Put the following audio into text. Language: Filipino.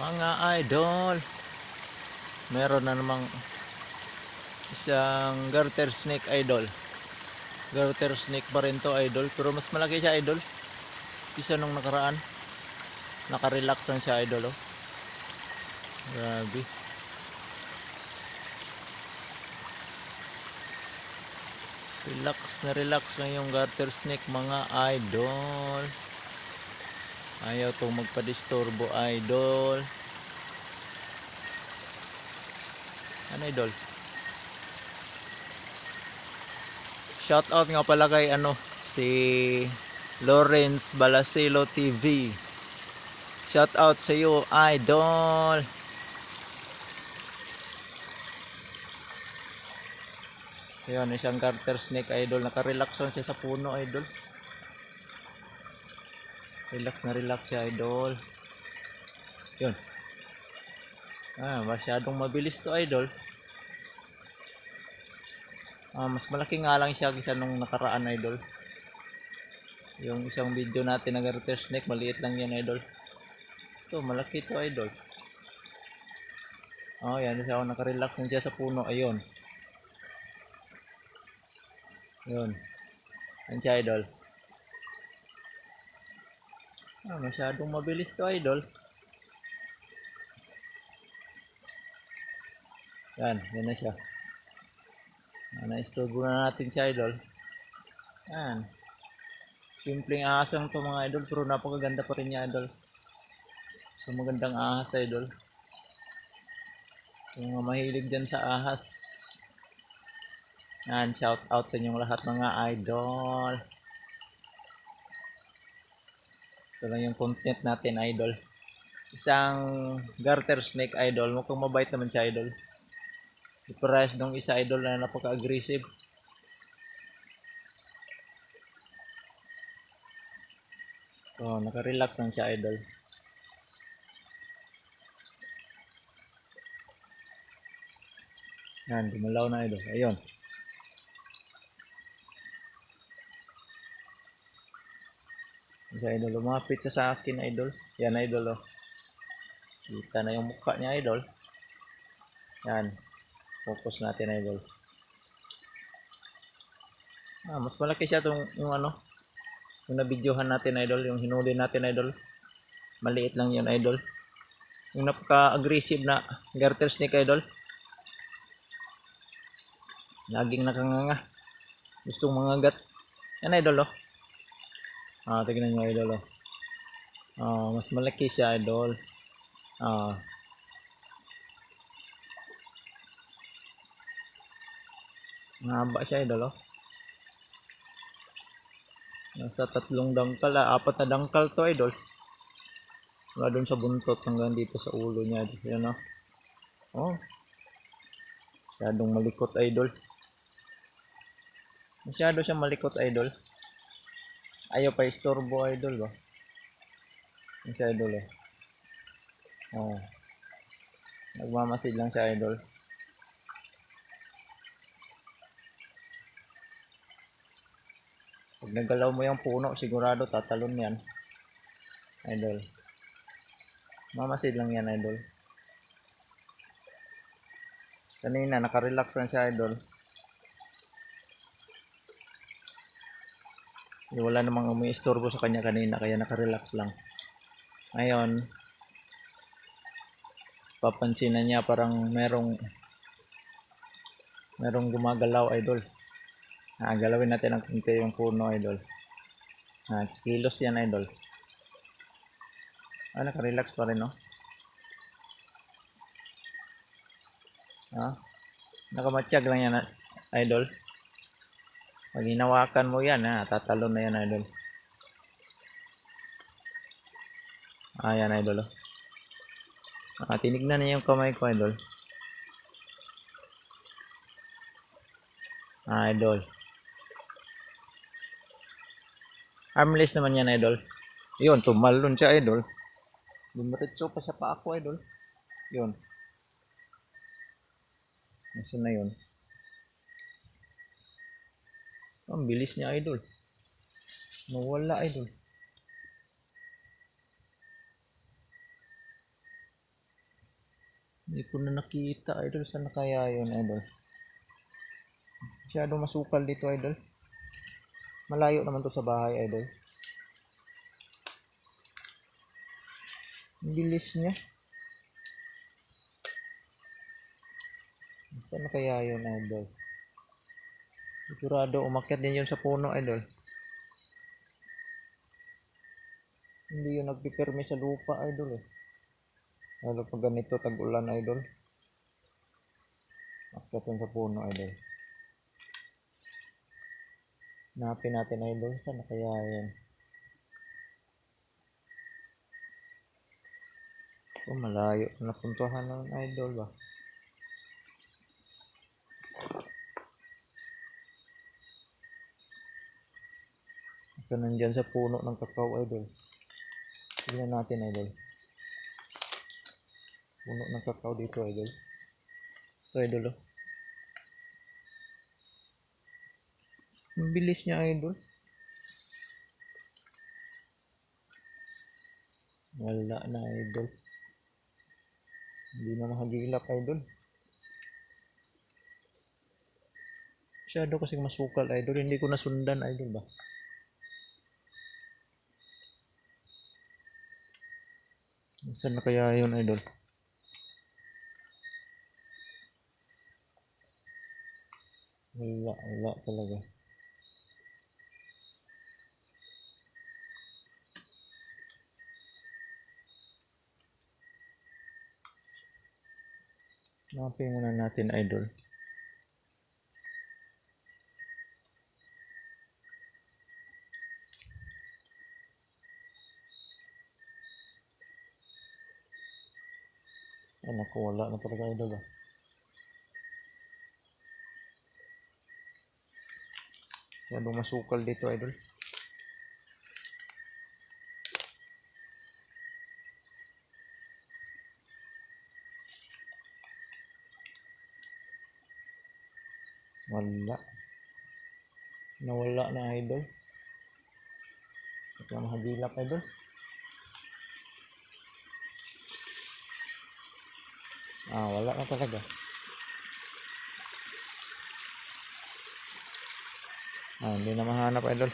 Mga idol, meron na namang isang garter snake idol. Garter snake pa rin to idol, pero mas malaki siya idol. Isa nung nakaraan. Nakarelax lang siya idol oh. Grabe. Relax na relax na yung garter snake mga idol. Ayaw tong magpa-disturbo idol. Ano idol? Shout out nga pala kay ano si Lawrence Balacelo TV. Shout out sa iyo idol. So yun, isang garter snake idol. Naka-relax lang siya sa puno idol. Relax na relax siya idol. Yun. Ah, masyadong mabilis to idol. Ah, mas malaki nga lang siya kaysa nung nakaraan idol. Yung isang video natin na garter snake, maliit lang yan idol. Ito, malaki to idol. Oh, yan siya. Naka-relax lang siya sa puno. Ayun. Yun. Yan siya, idol. Ah, masyadong mabilis to, idol. Yan, yan na siya. Ah, na-isturbo na natin siya, idol. Yan. Simpleng ahas lang to mga idol, pero napakaganda pa rin niya, idol. So, magandang ahas, idol. Yung mga mahilig dyan sa ahas. Yan, shout out sa inyong lahat mga idol. Ito lang yung content natin, idol. Isang garter snake idol. Mukhang mabait naman siya, idol. Ipares nung isa idol na napaka-aggressive. So, naka-relax lang siya, idol. Yan, gumalaw na, idol. Ayun. Sa idol, lumapit siya sa akin, idol. Yan, idol, oh. Kita na yung mukha niya, idol. Yan. Focus natin, idol. Ah, mas malaki siya tong yung ano, yung nabidyohan natin, idol. Yung hinuli natin, idol. Maliit lang yun, idol. Yung napaka-aggressive na garter snake, idol. Laging nakanganga. Gustong mangagat. Yan, idol, oh. Ah, tignan nyo idol oh. Ah, mas malaki siya idol. Ah. Mahaba siya idol oh. Nasa tatlong dangkal, ah, apat na dangkal to idol. Wala dun sa buntot hanggang dito sa ulo niya. Yan oh. Oh. Masyadong malikot idol. Masyado siya malikot idol. Ayaw pa istorbo idol ba? Yung si idol eh. Oh. Nagmamasid lang siya idol. Pag nagalaw mo yung puno, sigurado tatalon yan. Idol. Mamasid lang yan idol. Kanina, nakarelax lang siya idol. Wala namang umiistorbo sa kanya kanina kaya nakarelax lang. Ngayon, papansin na niya parang merong merong gumagalaw idol. Ah, galawin natin ng konti yung puno idol. Ah, kilos yan idol. Ah, nakarelax pa rin no. Ah, nakamatsyag lang yan idol. Pag hinawakan mo yan, ha, tatalon na yan, idol. Ayan, idol. Oh. Ah, tinignan niya yung kamay ko, idol. Ah, idol. Armless naman yan, idol. Yun, tumalon siya, idol. Dumiretso pa sa paa ko, idol. Yun. Nasaan na yun? Ang bilis niya, idol. Nawala, idol. Hindi ko na nakita, idol. Saan na kaya yun, idol? Masyado masukal dito, idol. Malayo naman to sa bahay, idol. Ang bilis niya. Saan kaya yun, idol? Sigurado, umakyat din yun sa puno, idol. Hindi yun nagpipirmi sa lupa, idol eh. Lalo pag ganito, tag-ulan, idol. Akyat yun sa puno, idol. Hanapin natin, idol. Saan na kaya yan? Oh, malayo. Napuntuhan ng idol ba? Ito nandyan sa puno ng kakao, idol. Tignan natin, idol. Puno ng kakao dito, idol. Ito, idol, oh. Ang niya, idol. Wala na, idol. Hindi na makagilap, idol. Masyado kasing masukal, idol. Hindi ko nasundan, idol ba? Saan na kaya yun, idol? Wala, wala talaga. Hanapin muna natin, idol. Ay, naku, wala na talaga, idol. Ah. Masyadong masukal dito, idol. Wala. Nawala na, idol. Ito ang mahagilap, idol. Ah, wala na talaga. Ah, hindi na mahanap, idol.